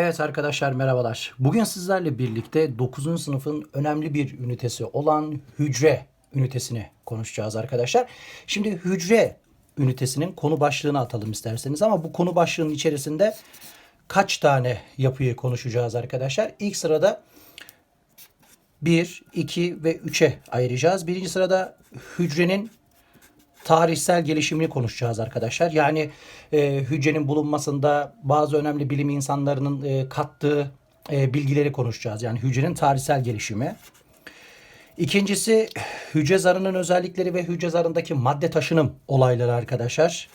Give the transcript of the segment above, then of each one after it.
Evet arkadaşlar merhabalar. Bugün sizlerle birlikte 9. sınıfın önemli bir ünitesi olan hücre ünitesini konuşacağız arkadaşlar. Şimdi hücre ünitesinin konu başlığını atalım isterseniz ama bu konu başlığının içerisinde kaç tane yapıyı konuşacağız arkadaşlar? İlk sırada 1, 2 ve 3'e ayıracağız. Birinci sırada hücrenin tarihsel gelişimini konuşacağız arkadaşlar. Yani e, hücrenin bulunmasında bazı önemli bilim insanlarının e, kattığı e, bilgileri konuşacağız. Yani hücrenin tarihsel gelişimi. İkincisi hücre zarının özellikleri ve hücre zarındaki madde taşınım olayları arkadaşlar.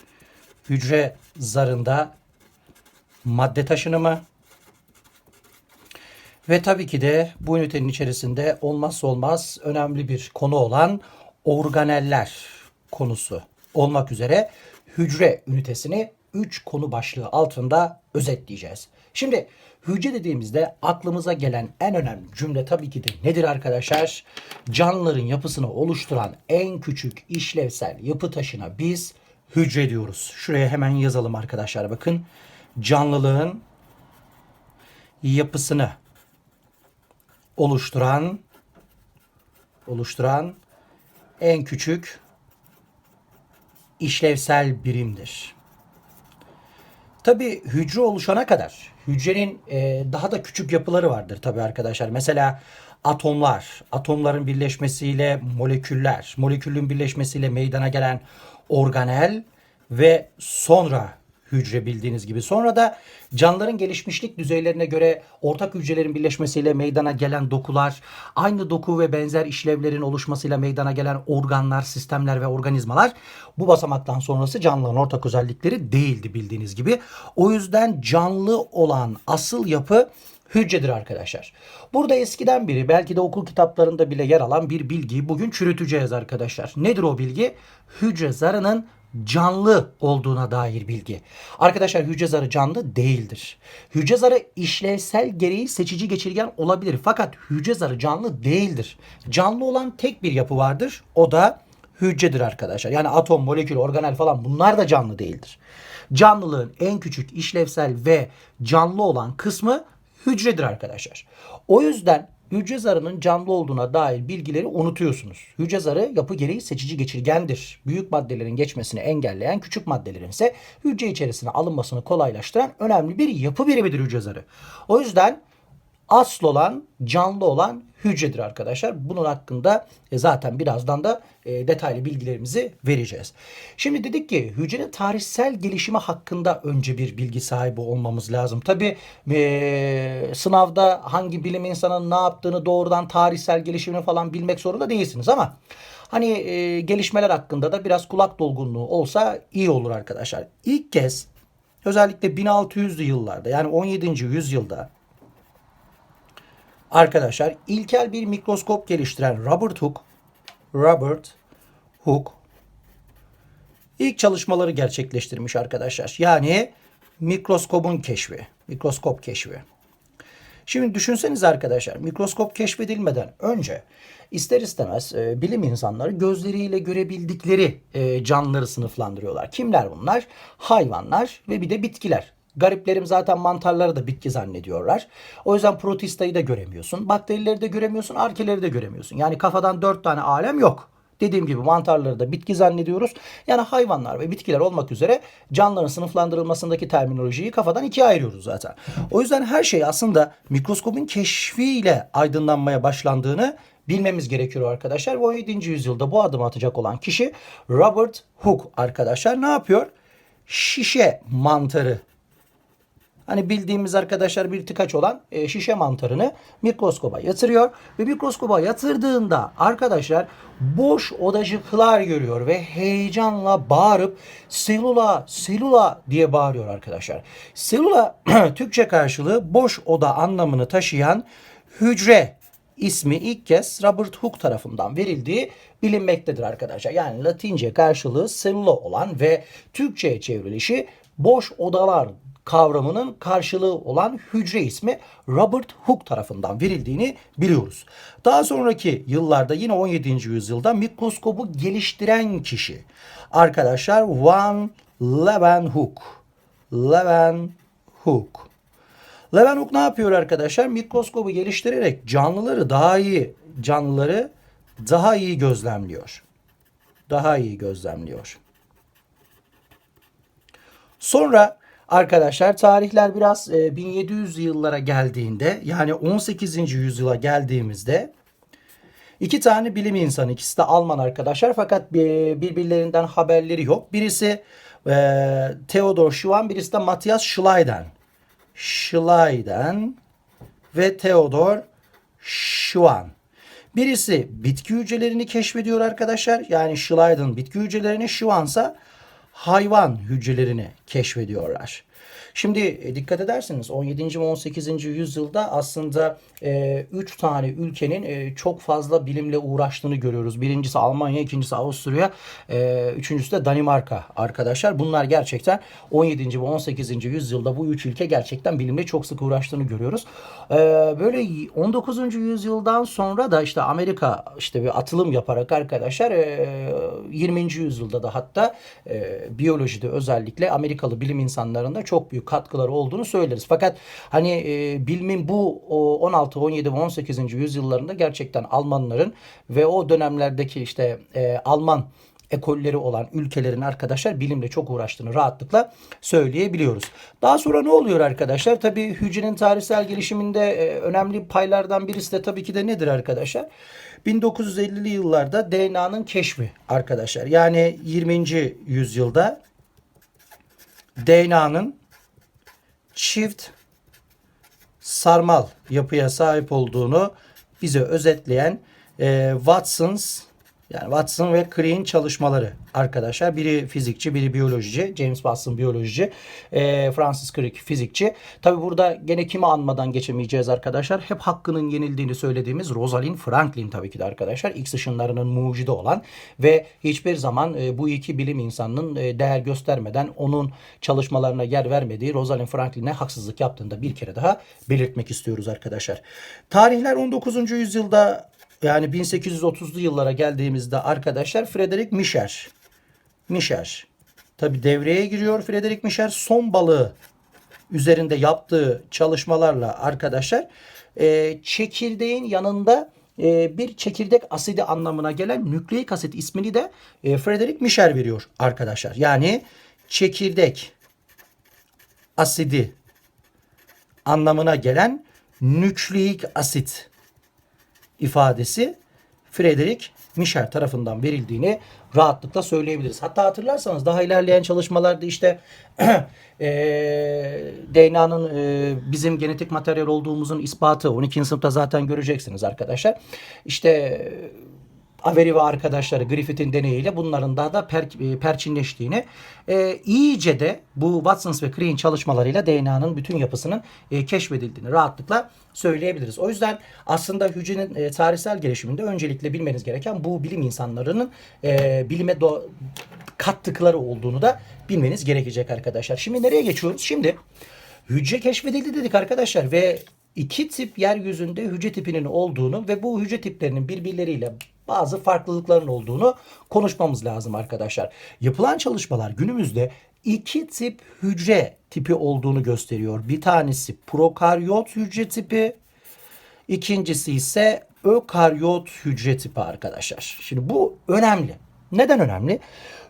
Hücre zarında madde taşınımı ve tabii ki de bu ünitenin içerisinde olmazsa olmaz önemli bir konu olan organeller konusu olmak üzere hücre ünitesini 3 konu başlığı altında özetleyeceğiz. Şimdi hücre dediğimizde aklımıza gelen en önemli cümle tabii ki de nedir arkadaşlar? Canlıların yapısını oluşturan en küçük işlevsel yapı taşına biz hücre diyoruz. Şuraya hemen yazalım arkadaşlar bakın. Canlılığın yapısını oluşturan oluşturan en küçük işlevsel birimdir. Tabi hücre oluşana kadar hücrenin e, daha da küçük yapıları vardır tabi arkadaşlar. Mesela atomlar, atomların birleşmesiyle moleküller, molekülün birleşmesiyle meydana gelen organel ve sonra hücre bildiğiniz gibi. Sonra da canlıların gelişmişlik düzeylerine göre ortak hücrelerin birleşmesiyle meydana gelen dokular, aynı doku ve benzer işlevlerin oluşmasıyla meydana gelen organlar, sistemler ve organizmalar bu basamaktan sonrası canlıların ortak özellikleri değildi bildiğiniz gibi. O yüzden canlı olan asıl yapı hücredir arkadaşlar. Burada eskiden biri belki de okul kitaplarında bile yer alan bir bilgiyi bugün çürüteceğiz arkadaşlar. Nedir o bilgi? Hücre zarının canlı olduğuna dair bilgi. Arkadaşlar hücre zarı canlı değildir. Hücre zarı işlevsel gereği seçici geçirgen olabilir. Fakat hücre zarı canlı değildir. Canlı olan tek bir yapı vardır. O da hücredir arkadaşlar. Yani atom, molekül, organel falan bunlar da canlı değildir. Canlılığın en küçük işlevsel ve canlı olan kısmı hücredir arkadaşlar. O yüzden hücre zarının canlı olduğuna dair bilgileri unutuyorsunuz. Hücre zarı yapı gereği seçici geçirgendir. Büyük maddelerin geçmesini engelleyen küçük maddelerin ise hücre içerisine alınmasını kolaylaştıran önemli bir yapı birimidir hücre zarı. O yüzden asıl olan, canlı olan hücredir arkadaşlar. Bunun hakkında e, zaten birazdan da e, detaylı bilgilerimizi vereceğiz. Şimdi dedik ki hücrenin tarihsel gelişimi hakkında önce bir bilgi sahibi olmamız lazım. Tabi e, sınavda hangi bilim insanının ne yaptığını doğrudan tarihsel gelişimini falan bilmek zorunda değilsiniz ama hani e, gelişmeler hakkında da biraz kulak dolgunluğu olsa iyi olur arkadaşlar. İlk kez özellikle 1600'lü yıllarda yani 17. yüzyılda arkadaşlar ilkel bir mikroskop geliştiren Robert Hooke Robert Hooke ilk çalışmaları gerçekleştirmiş arkadaşlar. Yani mikroskopun keşfi, mikroskop keşfi. Şimdi düşünseniz arkadaşlar mikroskop keşfedilmeden önce ister istemez e, bilim insanları gözleriyle görebildikleri e, canlıları sınıflandırıyorlar. Kimler bunlar? Hayvanlar ve bir de bitkiler. Gariplerim zaten mantarları da bitki zannediyorlar. O yüzden protistayı da göremiyorsun. Bakterileri de göremiyorsun. Arkeleri de göremiyorsun. Yani kafadan dört tane alem yok. Dediğim gibi mantarları da bitki zannediyoruz. Yani hayvanlar ve bitkiler olmak üzere canlıların sınıflandırılmasındaki terminolojiyi kafadan ikiye ayırıyoruz zaten. O yüzden her şey aslında mikroskopun keşfiyle aydınlanmaya başlandığını bilmemiz gerekiyor arkadaşlar. Ve 17. yüzyılda bu adımı atacak olan kişi Robert Hooke arkadaşlar ne yapıyor? Şişe mantarı Hani bildiğimiz arkadaşlar bir tıkaç olan e, şişe mantarını mikroskoba yatırıyor ve mikroskoba yatırdığında arkadaşlar boş odacıklar görüyor ve heyecanla bağırıp selula selula diye bağırıyor arkadaşlar. Selula Türkçe karşılığı boş oda anlamını taşıyan hücre ismi ilk kez Robert Hooke tarafından verildiği bilinmektedir arkadaşlar. Yani Latince karşılığı cellula olan ve Türkçe'ye çevrilişi boş odalar kavramının karşılığı olan hücre ismi Robert Hooke tarafından verildiğini biliyoruz. Daha sonraki yıllarda yine 17. yüzyılda mikroskobu geliştiren kişi arkadaşlar Van Leeuwenhoek. Leeuwenhoek. Leeuwenhoek ne yapıyor arkadaşlar? Mikroskobu geliştirerek canlıları daha iyi canlıları daha iyi gözlemliyor. Daha iyi gözlemliyor. Sonra arkadaşlar tarihler biraz e, 1700 yıllara geldiğinde yani 18. yüzyıla geldiğimizde iki tane bilim insanı ikisi de Alman arkadaşlar fakat bir- birbirlerinden haberleri yok. Birisi e, Theodor Schwann birisi de Matthias Schleiden. Schleiden ve Theodor Schwann. Birisi bitki hücrelerini keşfediyor arkadaşlar. Yani Schleiden bitki hücrelerini, Schwann ise hayvan hücrelerini keşfediyorlar. Şimdi e, dikkat ederseniz 17. ve 18. yüzyılda aslında 3 tane ülkenin e, çok fazla bilimle uğraştığını görüyoruz. Birincisi Almanya, ikincisi Avusturya, e, üçüncüsü de Danimarka arkadaşlar. Bunlar gerçekten 17. ve 18. yüzyılda bu üç ülke gerçekten bilimle çok sık uğraştığını görüyoruz. E, böyle 19. yüzyıldan sonra da işte Amerika işte bir atılım yaparak arkadaşlar e, 20. yüzyılda da hatta e, biyolojide özellikle Amerikalı bilim insanlarında çok büyük katkıları olduğunu söyleriz. Fakat hani e, bilimin bu o 16, 17 ve 18. yüzyıllarında gerçekten Almanların ve o dönemlerdeki işte e, Alman ekolleri olan ülkelerin arkadaşlar bilimle çok uğraştığını rahatlıkla söyleyebiliyoruz. Daha sonra ne oluyor arkadaşlar? Tabii hücrenin tarihsel gelişiminde e, önemli paylardan birisi de tabii ki de nedir arkadaşlar? 1950'li yıllarda DNA'nın keşfi arkadaşlar. Yani 20. yüzyılda DNA'nın çift sarmal yapıya sahip olduğunu bize özetleyen e, Watson's yani Watson ve Crick'in çalışmaları arkadaşlar. Biri fizikçi, biri biyolojici. James Watson biyolojici, e, Francis Crick fizikçi. Tabi burada gene kimi anmadan geçemeyeceğiz arkadaşlar. Hep hakkının yenildiğini söylediğimiz Rosalind Franklin tabii ki de arkadaşlar. X ışınlarının mucidi olan ve hiçbir zaman e, bu iki bilim insanının e, değer göstermeden onun çalışmalarına yer vermediği Rosalind Franklin'e haksızlık yaptığını da bir kere daha belirtmek istiyoruz arkadaşlar. Tarihler 19. yüzyılda yani 1830'lu yıllara geldiğimizde arkadaşlar Frederick Mischer. Mischer. Tabi devreye giriyor Frederick Mischer. Son balığı üzerinde yaptığı çalışmalarla arkadaşlar e, çekirdeğin yanında e, bir çekirdek asidi anlamına gelen nükleik asit ismini de e, Frederick Mischer veriyor arkadaşlar. Yani çekirdek asidi anlamına gelen nükleik asit ifadesi Frederick Mischer tarafından verildiğini rahatlıkla söyleyebiliriz. Hatta hatırlarsanız daha ilerleyen çalışmalarda işte e, DNA'nın e, bizim genetik materyal olduğumuzun ispatı 12. sınıfta zaten göreceksiniz arkadaşlar. İşte Avery ve arkadaşları Griffith'in deneyiyle bunların daha da per, e, perçinleştiğini e, iyice de bu Watson ve Crick'in çalışmalarıyla DNA'nın bütün yapısının e, keşfedildiğini rahatlıkla söyleyebiliriz. O yüzden aslında hücrenin e, tarihsel gelişiminde öncelikle bilmeniz gereken bu bilim insanlarının e, bilime do- kattıkları olduğunu da bilmeniz gerekecek arkadaşlar. Şimdi nereye geçiyoruz? Şimdi hücre keşfedildi dedik arkadaşlar ve iki tip yeryüzünde hücre tipinin olduğunu ve bu hücre tiplerinin birbirleriyle bazı farklılıkların olduğunu konuşmamız lazım arkadaşlar. Yapılan çalışmalar günümüzde iki tip hücre tipi olduğunu gösteriyor. Bir tanesi prokaryot hücre tipi, ikincisi ise ökaryot hücre tipi arkadaşlar. Şimdi bu önemli. Neden önemli?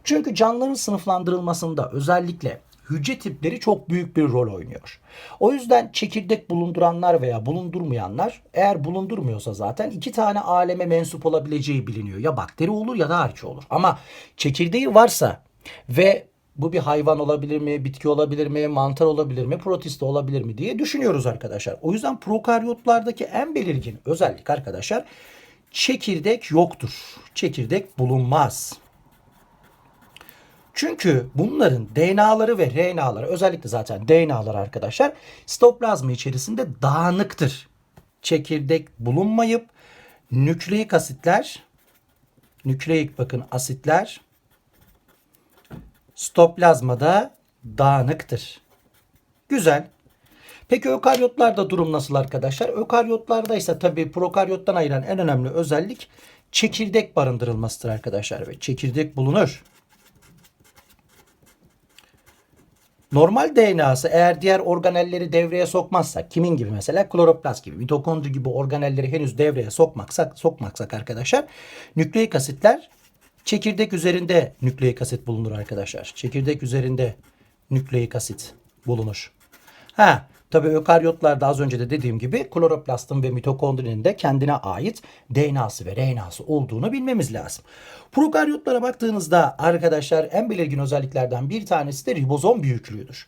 Çünkü canlıların sınıflandırılmasında özellikle hücre tipleri çok büyük bir rol oynuyor. O yüzden çekirdek bulunduranlar veya bulundurmayanlar eğer bulundurmuyorsa zaten iki tane aleme mensup olabileceği biliniyor. Ya bakteri olur ya da arke olur. Ama çekirdeği varsa ve bu bir hayvan olabilir mi, bitki olabilir mi, mantar olabilir mi, protista olabilir mi diye düşünüyoruz arkadaşlar. O yüzden prokaryotlardaki en belirgin özellik arkadaşlar çekirdek yoktur. Çekirdek bulunmaz. Çünkü bunların DNA'ları ve RNA'ları özellikle zaten DNA'ları arkadaşlar sitoplazma içerisinde dağınıktır. Çekirdek bulunmayıp nükleik asitler nükleik bakın asitler sitoplazmada dağınıktır. Güzel. Peki ökaryotlarda durum nasıl arkadaşlar? Ökaryotlarda ise tabii prokaryottan ayıran en önemli özellik çekirdek barındırılmasıdır arkadaşlar ve çekirdek bulunur. Normal DNA'sı eğer diğer organelleri devreye sokmazsak kimin gibi mesela kloroplast gibi mitokondri gibi organelleri henüz devreye sokmaksak sokmaksak arkadaşlar nükleik asitler çekirdek üzerinde nükleik asit bulunur arkadaşlar. Çekirdek üzerinde nükleik asit bulunur. Ha tabii ökaryotlarda az önce de dediğim gibi kloroplastın ve mitokondrinin de kendine ait DNA'sı ve RNA'sı olduğunu bilmemiz lazım. Prokaryotlara baktığınızda arkadaşlar en belirgin özelliklerden bir tanesi de ribozom büyüklüğüdür.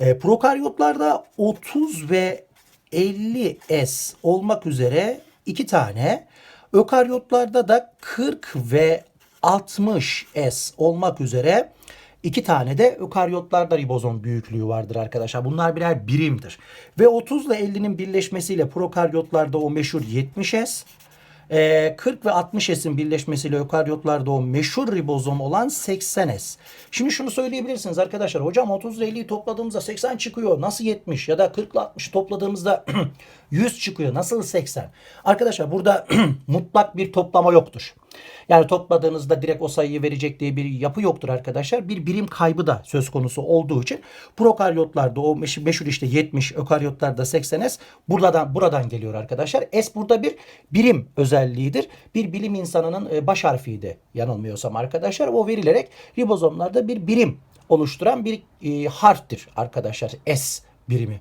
E, prokaryotlarda 30 ve 50 S olmak üzere iki tane ökaryotlarda da 40 ve 60 S olmak üzere İki tane de ökaryotlarda ribozom büyüklüğü vardır arkadaşlar. Bunlar birer birimdir. Ve 30 ile 50'nin birleşmesiyle prokaryotlarda o meşhur 70S, e, 40 ve 60S'in birleşmesiyle ökaryotlarda o meşhur ribozom olan 80S. Şimdi şunu söyleyebilirsiniz arkadaşlar. Hocam 30 ile 50'yi topladığımızda 80 çıkıyor. Nasıl 70? Ya da 40 ile 60'ı topladığımızda 100 çıkıyor. Nasıl 80? Arkadaşlar burada mutlak bir toplama yoktur. Yani topladığınızda direkt o sayıyı verecek diye bir yapı yoktur arkadaşlar. Bir birim kaybı da söz konusu olduğu için prokaryotlarda o meş- meşhur işte 70, ökaryotlarda 80S buradan buradan geliyor arkadaşlar. S burada bir birim özelliğidir. Bir bilim insanının e, baş harfiydi yanılmıyorsam arkadaşlar. O verilerek ribozomlarda bir birim oluşturan bir e, harftir arkadaşlar S birimi.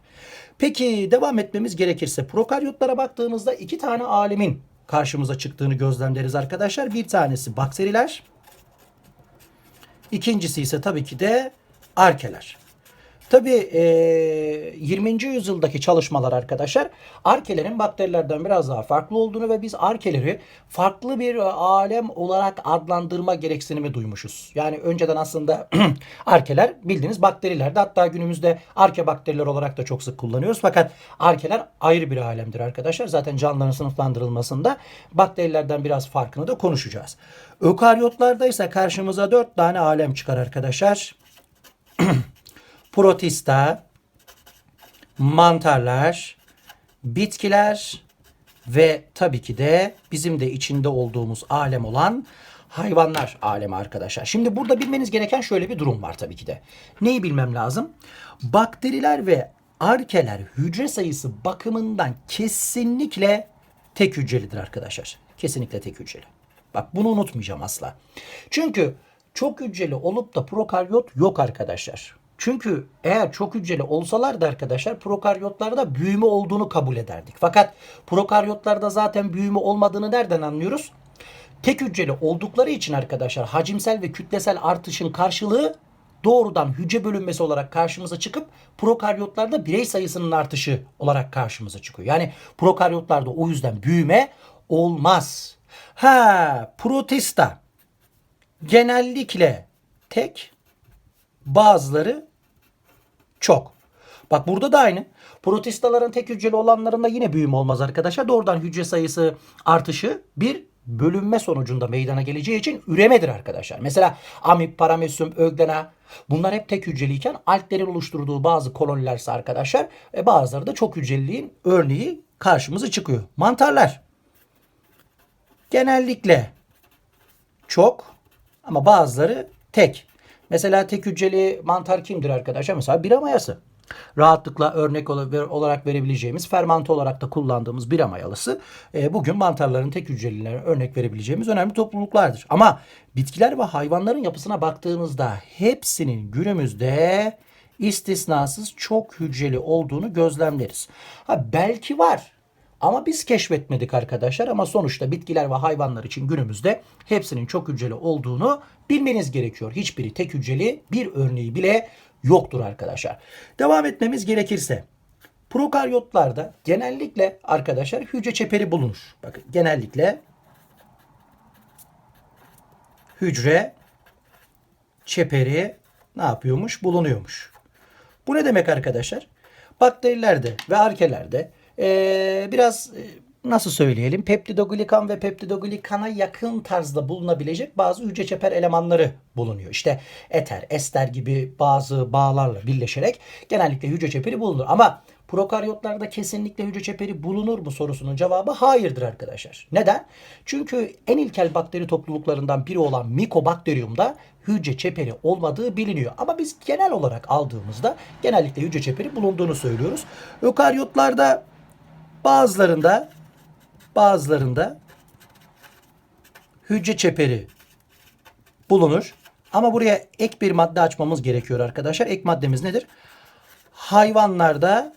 Peki devam etmemiz gerekirse prokaryotlara baktığımızda iki tane alemin karşımıza çıktığını gözlemleriz arkadaşlar. Bir tanesi bakteriler. İkincisi ise tabii ki de arkeler. Tabii e, 20. yüzyıldaki çalışmalar arkadaşlar arkelerin bakterilerden biraz daha farklı olduğunu ve biz arkeleri farklı bir alem olarak adlandırma gereksinimi duymuşuz. Yani önceden aslında arkeler bildiğiniz bakterilerdi. Hatta günümüzde arke bakteriler olarak da çok sık kullanıyoruz. Fakat arkeler ayrı bir alemdir arkadaşlar. Zaten canlıların sınıflandırılmasında bakterilerden biraz farkını da konuşacağız. Ökaryotlarda ise karşımıza 4 tane alem çıkar arkadaşlar protista, mantarlar, bitkiler ve tabii ki de bizim de içinde olduğumuz alem olan hayvanlar alemi arkadaşlar. Şimdi burada bilmeniz gereken şöyle bir durum var tabii ki de. Neyi bilmem lazım? Bakteriler ve arkeler hücre sayısı bakımından kesinlikle tek hücrelidir arkadaşlar. Kesinlikle tek hücreli. Bak bunu unutmayacağım asla. Çünkü çok hücreli olup da prokaryot yok arkadaşlar. Çünkü eğer çok hücreli olsalardı arkadaşlar prokaryotlarda büyüme olduğunu kabul ederdik. Fakat prokaryotlarda zaten büyüme olmadığını nereden anlıyoruz? Tek hücreli oldukları için arkadaşlar hacimsel ve kütlesel artışın karşılığı doğrudan hücre bölünmesi olarak karşımıza çıkıp prokaryotlarda birey sayısının artışı olarak karşımıza çıkıyor. Yani prokaryotlarda o yüzden büyüme olmaz. Ha, protista genellikle tek bazıları çok. Bak burada da aynı. Protistaların tek hücreli olanlarında yine büyüme olmaz arkadaşlar. Doğrudan hücre sayısı artışı bir bölünme sonucunda meydana geleceği için üremedir arkadaşlar. Mesela amip, paramesyum, öglena bunlar hep tek hücreliyken alglerin oluşturduğu bazı kolonilerse arkadaşlar e, bazıları da çok hücreliliğin örneği karşımıza çıkıyor. Mantarlar genellikle çok ama bazıları tek. Mesela tek hücreli mantar kimdir arkadaşlar? Mesela bira mayası. Rahatlıkla örnek olarak verebileceğimiz, fermante olarak da kullandığımız bira mayalısı e, bugün mantarların tek hücrelilerine örnek verebileceğimiz önemli topluluklardır. Ama bitkiler ve hayvanların yapısına baktığımızda hepsinin günümüzde istisnasız çok hücreli olduğunu gözlemleriz. Ha belki var. Ama biz keşfetmedik arkadaşlar ama sonuçta bitkiler ve hayvanlar için günümüzde hepsinin çok hücreli olduğunu bilmeniz gerekiyor. Hiçbiri tek hücreli bir örneği bile yoktur arkadaşlar. Devam etmemiz gerekirse prokaryotlarda genellikle arkadaşlar hücre çeperi bulunur. Bakın genellikle hücre çeperi ne yapıyormuş? Bulunuyormuş. Bu ne demek arkadaşlar? Bakterilerde ve arkelerde ee, biraz nasıl söyleyelim peptidoglikan ve peptidoglikana yakın tarzda bulunabilecek bazı hücre çeper elemanları bulunuyor. İşte eter, ester gibi bazı bağlarla birleşerek genellikle hücre çeperi bulunur. Ama prokaryotlarda kesinlikle hücre çeperi bulunur mu sorusunun cevabı hayırdır arkadaşlar. Neden? Çünkü en ilkel bakteri topluluklarından biri olan mikobakteriyumda hücre çeperi olmadığı biliniyor. Ama biz genel olarak aldığımızda genellikle hücre çeperi bulunduğunu söylüyoruz. Ökaryotlarda bazılarında bazılarında hücre çeperi bulunur. Ama buraya ek bir madde açmamız gerekiyor arkadaşlar. Ek maddemiz nedir? Hayvanlarda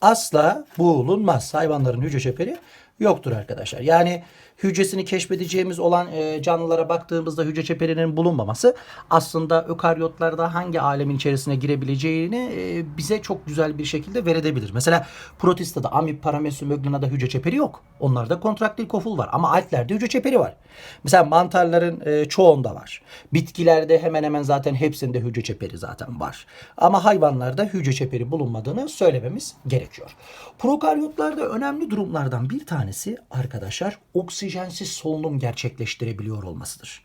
asla bulunmaz. Hayvanların hücre çeperi yoktur arkadaşlar. Yani hücresini keşfedeceğimiz olan e, canlılara baktığımızda hücre çeperinin bulunmaması aslında ökaryotlarda hangi alemin içerisine girebileceğini e, bize çok güzel bir şekilde verebilir. Mesela protista'da amip, paramesyum, öglinada hücre çeperi yok. Onlarda kontraktil koful var ama altlerde hücre çeperi var. Mesela mantarların e, çoğunda var. Bitkilerde hemen hemen zaten hepsinde hücre çeperi zaten var. Ama hayvanlarda hücre çeperi bulunmadığını söylememiz gerekiyor. Prokaryotlarda önemli durumlardan bir tanesi arkadaşlar oksijensiz solunum gerçekleştirebiliyor olmasıdır.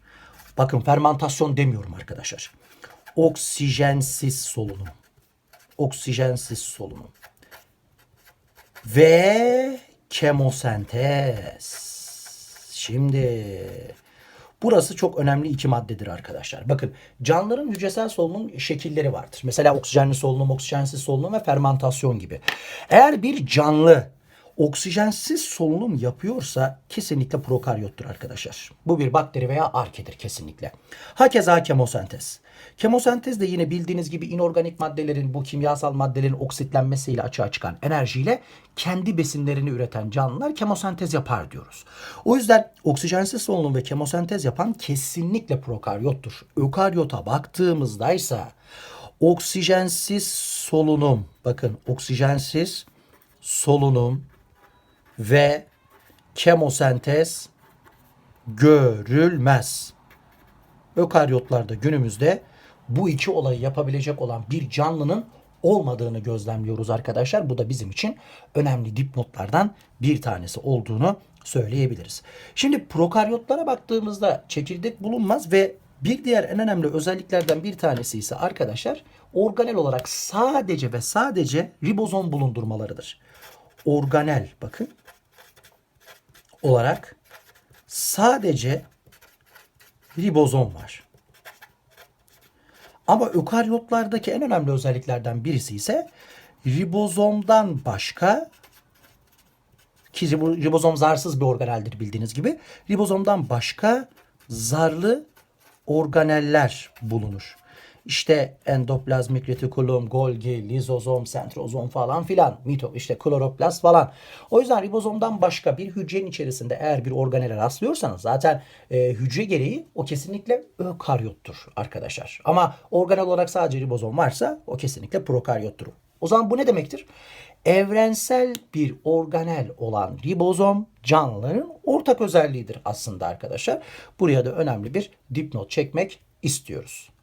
Bakın fermantasyon demiyorum arkadaşlar. Oksijensiz solunum. Oksijensiz solunum. Ve kemosentez. Şimdi burası çok önemli iki maddedir arkadaşlar. Bakın canlıların hücresel solunum şekilleri vardır. Mesela oksijenli solunum, oksijensiz solunum ve fermentasyon gibi. Eğer bir canlı oksijensiz solunum yapıyorsa kesinlikle prokaryottur arkadaşlar. Bu bir bakteri veya arkedir kesinlikle. Hakeza kemosentez. Kemosentez de yine bildiğiniz gibi inorganik maddelerin bu kimyasal maddelerin oksitlenmesiyle açığa çıkan enerjiyle kendi besinlerini üreten canlılar kemosentez yapar diyoruz. O yüzden oksijensiz solunum ve kemosentez yapan kesinlikle prokaryottur. Ökaryota baktığımızda ise oksijensiz solunum bakın oksijensiz solunum ve kemosentez görülmez. Ökaryotlarda günümüzde bu iki olayı yapabilecek olan bir canlının olmadığını gözlemliyoruz arkadaşlar. Bu da bizim için önemli dipnotlardan bir tanesi olduğunu söyleyebiliriz. Şimdi prokaryotlara baktığımızda çekirdek bulunmaz ve bir diğer en önemli özelliklerden bir tanesi ise arkadaşlar organel olarak sadece ve sadece ribozom bulundurmalarıdır. Organel bakın olarak sadece ribozom var. Ama ökaryotlardaki en önemli özelliklerden birisi ise ribozomdan başka ki ribo- ribozom zarsız bir organeldir bildiğiniz gibi. Ribozomdan başka zarlı organeller bulunur. İşte endoplazmik retikulum, Golgi, lizozom, sentrozom falan filan, mito, işte kloroplast falan. O yüzden ribozomdan başka bir hücrenin içerisinde eğer bir organele rastlıyorsanız zaten e, hücre gereği o kesinlikle ökaryottur arkadaşlar. Ama organel olarak sadece ribozom varsa o kesinlikle prokaryottur. O zaman bu ne demektir? Evrensel bir organel olan ribozom canlıların ortak özelliğidir aslında arkadaşlar. Buraya da önemli bir dipnot çekmek istiyoruz.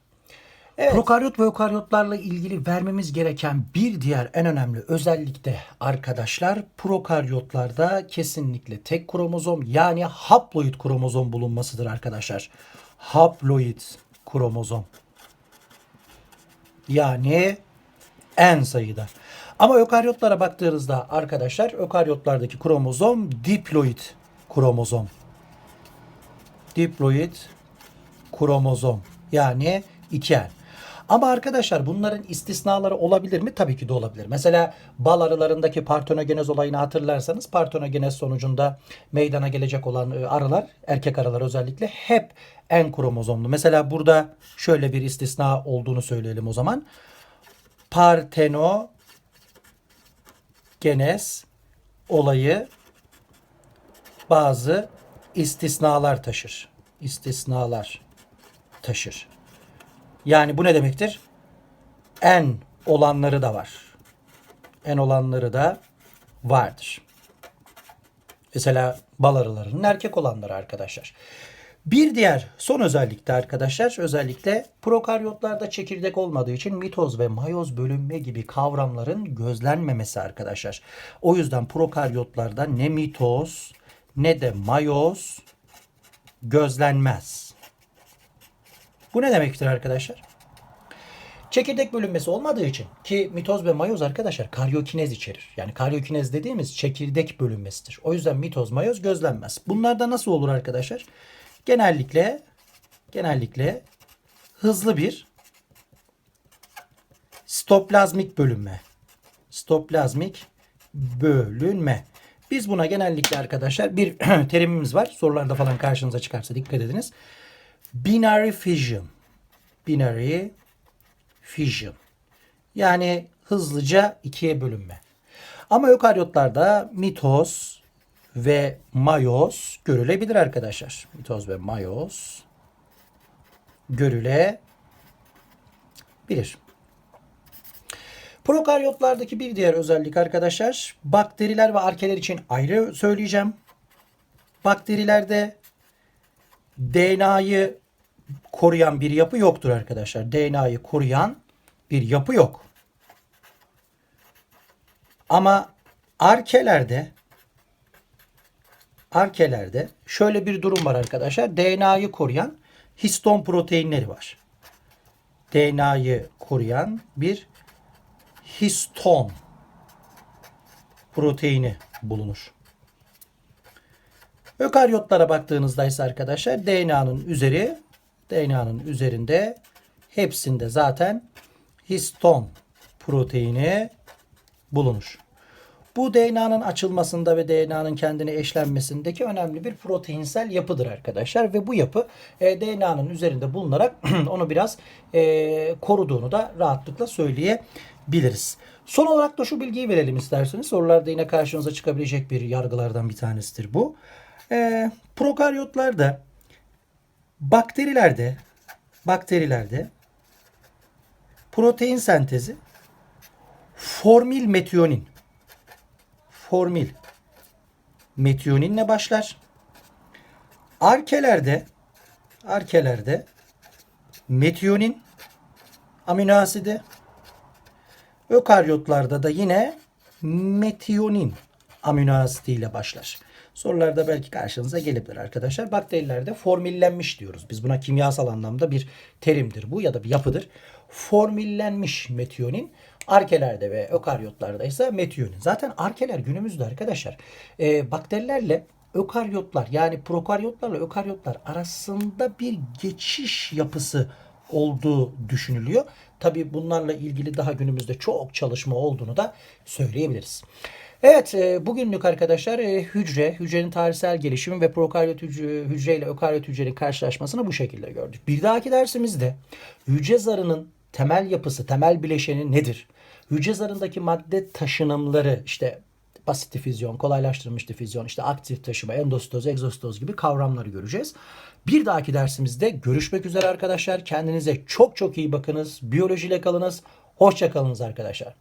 Prokaryot ve ökaryotlarla ilgili vermemiz gereken bir diğer en önemli özellik de arkadaşlar prokaryotlarda kesinlikle tek kromozom yani haploid kromozom bulunmasıdır arkadaşlar. Haploid kromozom. Yani en sayıda. Ama ökaryotlara baktığınızda arkadaşlar ökaryotlardaki kromozom diploid kromozom. Diploid kromozom. Yani iken. Ama arkadaşlar bunların istisnaları olabilir mi? Tabii ki de olabilir. Mesela bal arılarındaki partonogenez olayını hatırlarsanız partonogenez sonucunda meydana gelecek olan e, arılar, erkek arılar özellikle hep en kromozomlu. Mesela burada şöyle bir istisna olduğunu söyleyelim o zaman. Partenogenez olayı bazı istisnalar taşır. İstisnalar taşır. Yani bu ne demektir? En olanları da var. En olanları da vardır. Mesela bal arılarının erkek olanları arkadaşlar. Bir diğer son özellik de arkadaşlar özellikle prokaryotlarda çekirdek olmadığı için mitoz ve mayoz bölünme gibi kavramların gözlenmemesi arkadaşlar. O yüzden prokaryotlarda ne mitoz ne de mayoz gözlenmez. Bu ne demektir arkadaşlar? Çekirdek bölünmesi olmadığı için ki mitoz ve mayoz arkadaşlar karyokinez içerir. Yani karyokinez dediğimiz çekirdek bölünmesidir. O yüzden mitoz mayoz gözlenmez. Bunlarda nasıl olur arkadaşlar? Genellikle genellikle hızlı bir stoplazmik bölünme. Stoplazmik bölünme. Biz buna genellikle arkadaşlar bir terimimiz var. Sorularda falan karşınıza çıkarsa dikkat ediniz. Binary fission. Binary fission. Yani hızlıca ikiye bölünme. Ama ökaryotlarda mitoz ve mayoz görülebilir arkadaşlar. Mitoz ve mayoz görülebilir. Prokaryotlardaki bir diğer özellik arkadaşlar bakteriler ve arkeler için ayrı söyleyeceğim. Bakterilerde DNA'yı koruyan bir yapı yoktur arkadaşlar. DNA'yı koruyan bir yapı yok. Ama arkelerde arkelerde şöyle bir durum var arkadaşlar. DNA'yı koruyan histon proteinleri var. DNA'yı koruyan bir histon proteini bulunur. Ökaryotlara baktığınızda ise arkadaşlar DNA'nın üzeri DNA'nın üzerinde hepsinde zaten histon proteini bulunur. Bu DNA'nın açılmasında ve DNA'nın kendine eşlenmesindeki önemli bir proteinsel yapıdır arkadaşlar. Ve bu yapı e, DNA'nın üzerinde bulunarak onu biraz e, koruduğunu da rahatlıkla söyleyebiliriz. Son olarak da şu bilgiyi verelim isterseniz. Sorularda yine karşınıza çıkabilecek bir yargılardan bir tanesidir bu. E, prokaryotlarda bakterilerde bakterilerde protein sentezi formil metiyonin formil metiyoninle başlar. Arkelerde arkelerde metiyonin amino asidi ökaryotlarda da yine metiyonin amino asidiyle başlar. Sorularda belki karşınıza gelebilir arkadaşlar. Bakterilerde formillenmiş diyoruz. Biz buna kimyasal anlamda bir terimdir bu ya da bir yapıdır. Formillenmiş metiyonin arkelerde ve ökaryotlarda ise metiyonin. Zaten arkeler günümüzde arkadaşlar e, bakterilerle ökaryotlar yani prokaryotlarla ökaryotlar arasında bir geçiş yapısı olduğu düşünülüyor. Tabi bunlarla ilgili daha günümüzde çok çalışma olduğunu da söyleyebiliriz. Evet e, bugünlük arkadaşlar e, hücre, hücrenin tarihsel gelişimi ve prokaryot hücre, ile ökaryot hücrenin karşılaşmasını bu şekilde gördük. Bir dahaki dersimizde hücre zarının temel yapısı, temel bileşeni nedir? Hücre zarındaki madde taşınımları işte basit difüzyon, kolaylaştırılmış difüzyon, işte aktif taşıma, endositoz, egzositoz gibi kavramları göreceğiz. Bir dahaki dersimizde görüşmek üzere arkadaşlar. Kendinize çok çok iyi bakınız. Biyolojiyle kalınız. Hoşça kalınız arkadaşlar.